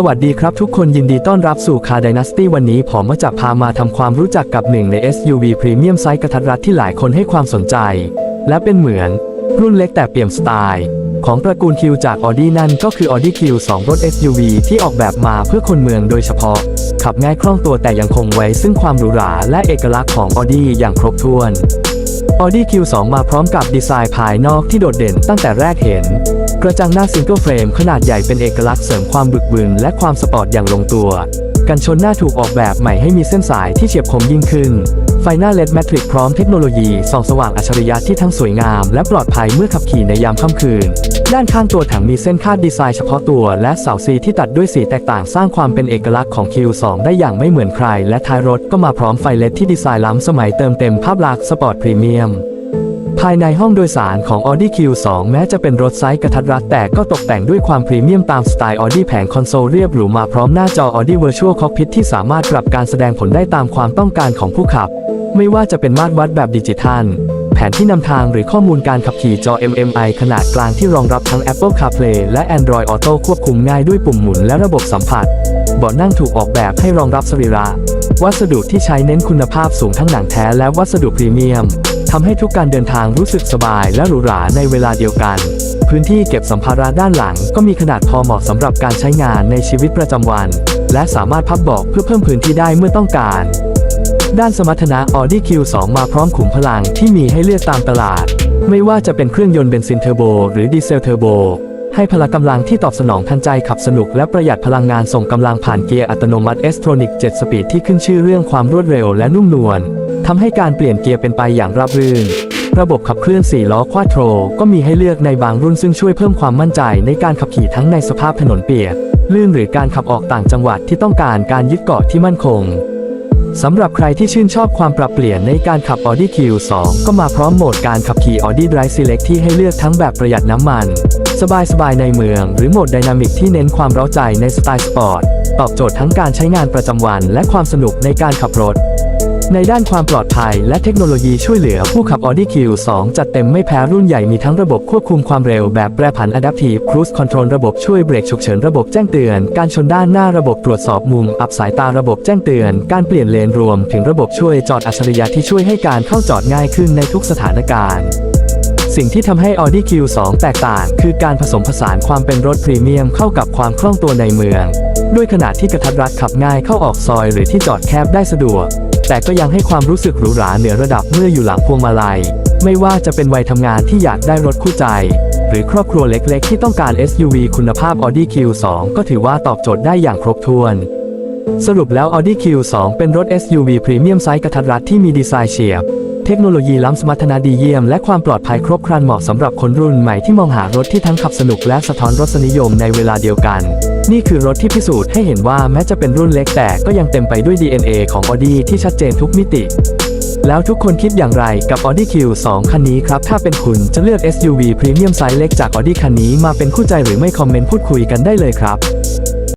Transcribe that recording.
สวัสดีครับทุกคนยินดีต้อนรับสู่คา d y น a s t y วันนี้ผมมาจะพามาทำความรู้จักกับหนึ่งใน SUV พรีเมียมไซส์กระทัดรัดที่หลายคนให้ความสนใจ และเป็นเหมือน รุ่นเล็กแต่เปี่ยมสไตล์ ของตระกูล Q จาก Audi นั่นก็คือ Audi Q2 รถ SUV ที่ออกแบบมาเพื่อคนเมืองโดยเฉพาะ ขับง่ายคล่องตัวแต่ยังคงไว้ซึ่งความหรูหราและเอกลักษณ์ของ Audi อย่างครบถ้วน Audi Q2 มาพร้อมกับดีไซน์ภายนอกที่โดดเด่นตั้งแต่แรกเห็น กระจังหน้าซิงเกิลเฟรมขนาดใหญ่เป็นเอกลักษณ์เสริมความบึกบึนและความสปอร์ตอย่างลงตัวกันชนหน้าถูกออกแบบใหม่ให้มีเส้นสายที่เฉียบคมยิ่งขึ้น ไฟหน้า LED แมทริกพร้อมเทคโนโลยีส่องสว่างอัจฉริยะที่ทั้งสวยงาม และปลอดภัยเมื่อขับขี่ในยามค่ำคืน ด้านข้างตัวถังมีเส้นคาดดีไซน์เฉพาะตัว และเสาซีที่ตัดด้วยสีแตกต่างสร้างความเป็นเอกลักษณ์ของ Q2 ได้อย่างไม่เหมือนใคร และท้ายรถก็มาพร้อมไฟเลดที่ดีไซน์ล้ำสมัยเติมเต็มภาพลักษณ์สปอร์ตพรีเมียม ภายในห้องโดยสารของ Audi Q2 แม้จะเป็นรถไซส์กระทัดรัดแต่ก็ตกแต่งด้วยความพรีเมียมตามสไตล์ Audi แผงคอนโซลเรียบหรูมาพร้อมหน้าจอ Audi Virtual Cockpit ที่สามารถปรับการแสดงผลได้ตามความต้องการของผู้ขับ ไม่ว่าจะเป็นมาตรวัดแบบดิจิทัล แผนที่นำทางหรือข้อมูลการขับขี่จอ MMI ขนาดกลางที่รองรับทั้ง Apple CarPlay และ Android Auto ควบคุมง่ายด้วยปุ่มหมุนและระบบสัมผัสเบาะนั่งถูกออกแบบให้รองรับสรีระวัสดุที่ใช้เน้นคุณภาพสูงทั้งหนังแท้และวัสดุพรีเมียม ทำให้ทุกการเดินทางรู้สึกสบายและหรูหราในเวลาเดียวกัน พื้นที่เก็บสัมภาระด้านหลังก็มีขนาดพอเหมาะสำหรับการใช้งานในชีวิตประจำวัน และสามารถพับเบาะเพื่อเพิ่มพื้นที่ได้เมื่อต้องการ ด้านสมรรถนะ Audi Q2 มาพร้อมขุมพลังที่มีให้เลือกตามตลาด ไม่ว่าจะเป็นเครื่องยนต์เบนซินเทอร์โบหรือดีเซลเทอร์โบ ให้พละกำลังที่ตอบสนองทันใจขับสนุกและประหยัดพลังงานส่งกำลังผ่านเกียร์อัตโนมัติ s t r o n i c 7สปีดที่ขึ้นชื่อเรื่องความรวดเร็วและนุ่มนวลทำให้การเปลี่ยนเกียร์เป็นไปอย่างราบรื่น ระบบขับเคลื่อน 4 ล้อควาโทรก็มีให้เลือกในบางรุ่นซึ่งช่วยเพิ่มความมั่นใจในการขับขี่ทั้งในสภาพถนนเปียกลื่นหรือการขับออกต่างจังหวัดที่ต้องการการยึดเกาะที่มั่นคง สำหรับใครที่ชื่นชอบความปรับเปลี่ยนในการขับ Audi Q2 ก็มาพร้อมโหมดการขับขี่ Audi Drive Select ที่ให้เลือกทั้งแบบประหยัดน้ำมัน สบายๆในเมือง หรือโหมด Dynamic ที่เน้นความเร้าใจในสไตล์สปอร์ต ตอบโจทย์ทั้งการใช้งานประจำวัน และความสนุกในการขับรถ ในด้านความปลอดภัยและเทคโนโลยีช่วยเหลือผู้ขับ Audi Q2 จัดเต็มไม่แพ้รุ่นใหญ่มีทั้งระบบควบคุมความเร็วแบบแปรผัน Adaptive Cruise Control ระบบช่วยเบรกฉุกเฉินระบบแจ้งเตือน การชนด้านหน้าระบบตรวจสอบมุม อับสายตาระบบแจ้งเตือน การเปลี่ยนเลนรวม ถึงระบบช่วยจอดอัจฉริยะที่ช่วยให้การเข้าจอดง่ายขึ้นในทุกสถานการณ์สิ่งที่ทำให้ Audi Q2 แตกต่าง คือการผสมผสานความเป็นรถพรีเมียมเข้ากับความคล่องตัวในเมือง ด้วยขนาดที่กระทัดรัดขับง่ายเข้าออกซอยหรือที่จอดแคบได้สะดวก แต่ก็ยังให้ความรู้สึกหรูหราเหนือระดับเมื่ออยู่หลังพวงมาลัย ไม่ว่าจะเป็นวัยทำงานที่อยากได้รถคู่ใจ หรือครอบครัวเล็กๆ ที่ต้องการ SUV คุณภาพ Audi Q2 ก็ถือว่าตอบโจทย์ได้อย่างครบถ้วนสรุปแล้ว Audi Q2 เป็นรถ SUV พรีเมียมไซส์กระทัดรัดที่มีดีไซน์เฉียบ เทคโนโลยีล้ำสมรรถนะดีเยี่ยม และความปลอดภัยครบครันเหมาะสำหรับคนรุ่นใหม่ที่มองหารถที่ทั้งขับสนุกและสะท้อนรสนิยมในเวลาเดียวกัน นี่คือรถที่พิสูจน์ให้เห็นว่าแม้จะเป็นรุ่นเล็กแต่ก็ยังเต็มไปด้วย DNA ของ Audi ที่ชัดเจนทุกมิติ แล้วทุกคนคิดอย่างไรกับ Audi Q2 คันนี้ครับ ถ้าเป็นคุณจะเลือก SUV พรีเมียมไซส์เล็กจาก Audi คันนี้มาเป็นคู่ใจหรือไม่คอมเมนต์พูดคุยกันได้เลยครับ